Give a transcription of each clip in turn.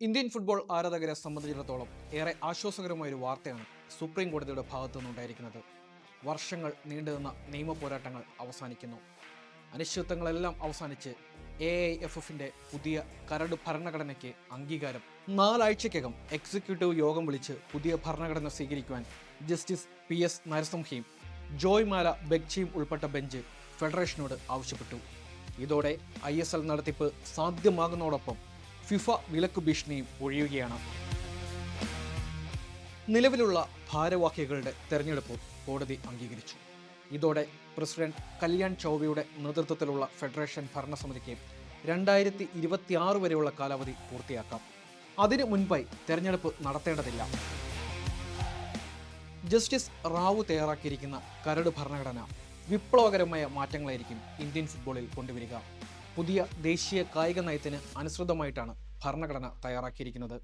Indian football ആരാധകരെ സംബന്ധിച്ചിടത്തോളം ഏറെ ആശ്വാസകരമായ ഒരു വാർത്തയാണ് സുപ്രീം കോടതിയുടെ ഭാഗത്തു നിന്നുണ്ടായിരിക്കുന്നത് വർഷങ്ങൾ നീണ്ടുനിന്ന നിയമ പോരാട്ടങ്ങൾ അവസാനിക്കുന്നു. അനിശ്ചിതത്വങ്ങളെല്ലാം അവസാനിച്ച് എ ഐ എഫ് എഫിന്റെ പുതിയ കരട് ഭരണഘടനയ്ക്ക് അംഗീകാരം. നാലാഴ്ചയ്ക്കകം എക്സിക്യൂട്ടീവ് യോഗം വിളിച്ച് പുതിയ ഭരണഘടന സ്വീകരിക്കുവാൻ ജസ്റ്റിസ് പി എസ് നരസിംഹയും ജോയ് മാല ബെഗ്ചിയും ഉൾപ്പെട്ട ബെഞ്ച് ഫെഡറേഷനോട് ആവശ്യപ്പെട്ടു. ഇതോടെ ഐ എസ് എൽ നടത്തിപ്പ് സാധ്യമാകുന്നതോടൊപ്പം ഫിഫ വിലക്ക് ഭീഷണിയും ഒഴിയുകയാണ്. നിലവിലുള്ള ഭാരവാഹികളുടെ തെരഞ്ഞെടുപ്പ് കോടതി അംഗീകരിച്ചു. ഇതോടെ പ്രസിഡന്റ് കല്യാൺ ചൗബയുടെ നേതൃത്വത്തിലുള്ള ഫെഡറേഷൻ ഭരണസമിതിക്ക് രണ്ടായിരത്തി ഇരുപത്തിയാറ് വരെയുള്ള കാലാവധി പൂർത്തിയാക്കാം. അതിനു മുൻപായി തെരഞ്ഞെടുപ്പ് നടത്തേണ്ടതില്ല. ജസ്റ്റിസ് റാവു തയ്യാറാക്കിയിരിക്കുന്ന കരട് ഭരണഘടന വിപ്ലവകരമായ മാറ്റങ്ങളായിരിക്കും ഇന്ത്യൻ ഫുട്ബോളിൽ കൊണ്ടുവരിക. പുതിയ ദേശീയ കായിക നയത്തിന് അനുസൃതമായിട്ടാണ് ഭരണഘടന തയ്യാറാക്കിയിരിക്കുന്നത്.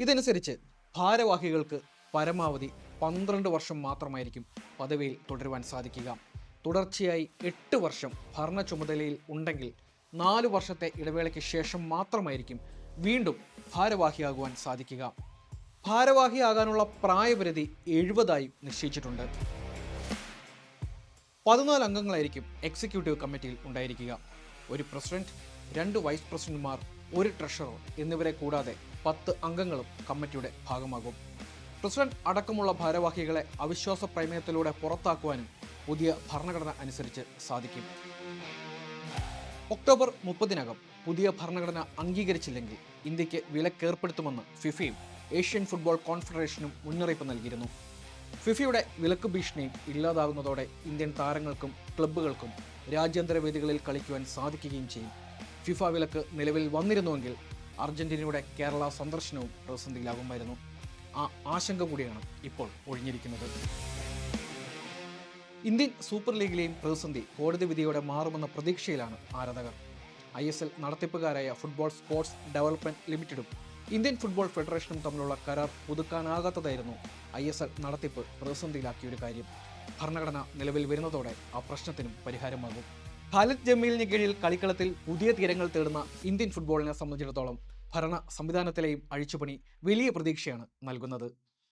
ഇതനുസരിച്ച് ഭാരവാഹികൾക്ക് പരമാവധി പന്ത്രണ്ട് വർഷം മാത്രമായിരിക്കും പദവിയിൽ തുടരുവാൻ സാധിക്കുക. തുടർച്ചയായി എട്ട് വർഷം ഭരണ ചുമതലയിൽ ഉണ്ടെങ്കിൽ നാല് വർഷത്തെ ഇടവേളയ്ക്ക് ശേഷം മാത്രമായിരിക്കും വീണ്ടും ഭാരവാഹിയാകുവാൻ സാധിക്കുക. ഭാരവാഹിയാകാനുള്ള പ്രായപരിധി എഴുപതായി നിശ്ചയിച്ചിട്ടുണ്ട്. പതിനാല് അംഗങ്ങളായിരിക്കും എക്സിക്യൂട്ടീവ് കമ്മിറ്റിയിൽ ഉണ്ടായിരിക്കുക. ഒരു പ്രസിഡന്റ് രണ്ട് വൈസ് പ്രസിഡന്റുമാർ ഒരു ട്രഷറർ എന്നിവരെ കൂടാതെ പത്ത് അംഗങ്ങളും കമ്മിറ്റിയുടെ ഭാഗമാകും. പ്രസിഡന്റ് അടക്കമുള്ള ഭാരവാഹികളെ അവിശ്വാസ പ്രമേയത്തിലൂടെ പുറത്താക്കുവാനും പുതിയ ഭരണഘടന അനുസരിച്ച് സാധിക്കും. ഒക്ടോബർ മുപ്പതിനകം പുതിയ ഭരണഘടന അംഗീകരിച്ചില്ലെങ്കിൽ ഇന്ത്യയ്ക്ക് വിലക്കേർപ്പെടുത്തുമെന്ന് ഫിഫയും ഏഷ്യൻ ഫുട്ബോൾ കോൺഫെഡറേഷനും മുന്നറിയിപ്പ് നൽകിയിരുന്നു. ഫിഫയുടെ വിലക്ക് ഭീഷണി ഇല്ലാതാകുന്നതോടെ ഇന്ത്യൻ താരങ്ങൾക്കും ക്ലബ്ബുകൾക്കും രാജ്യാന്തര വേദികളിൽ കളിക്കുവാൻ സാധിക്കുകയും ചെയ്യും. ഫിഫ വിലക്ക് നിലവിൽ വന്നിരുന്നുവെങ്കിൽ അർജന്റീനയുടെ കേരള സന്ദർശനവും പ്രതിസന്ധിയിലാകുമായിരുന്നു. ആ ആശങ്ക കൂടിയാണ് ഇപ്പോൾ ഒഴിഞ്ഞിരിക്കുന്നത്. ഇന്ത്യൻ സൂപ്പർ ലീഗിലെയും പ്രതിസന്ധി കോടതി വിധിയോടെ മാറുമെന്ന പ്രതീക്ഷയിലാണ് ആരാധകർ. ഐ എസ് എൽ നടത്തിപ്പുകാരായ ഫുട്ബോൾ സ്പോർട്സ് ഡെവലപ്മെന്റ് ലിമിറ്റഡും ഇന്ത്യൻ ഫുട്ബോൾ ഫെഡറേഷനും തമ്മിലുള്ള കരാർ പുതുക്കാനാകാത്തതായിരുന്നു ഐ എസ് എൽ നടത്തിപ്പ് പ്രതിസന്ധിയിലാക്കിയ ഒരു കാര്യം. ഭരണഘടന നിലവിൽ വരുന്നതോടെ ആ പ്രശ്നത്തിനും പരിഹാരമാകും. ഖാലിദ് ജമീലിന് കീഴിൽ കളിക്കളത്തിൽ പുതിയ തീരങ്ങൾ തേടുന്ന ഇന്ത്യൻ ഫുട്ബോളിനെ സംബന്ധിച്ചിടത്തോളം ഭരണ സംവിധാനത്തിലെയും അഴിച്ചുപണി വലിയ പ്രതീക്ഷയാണ് നൽകുന്നത്.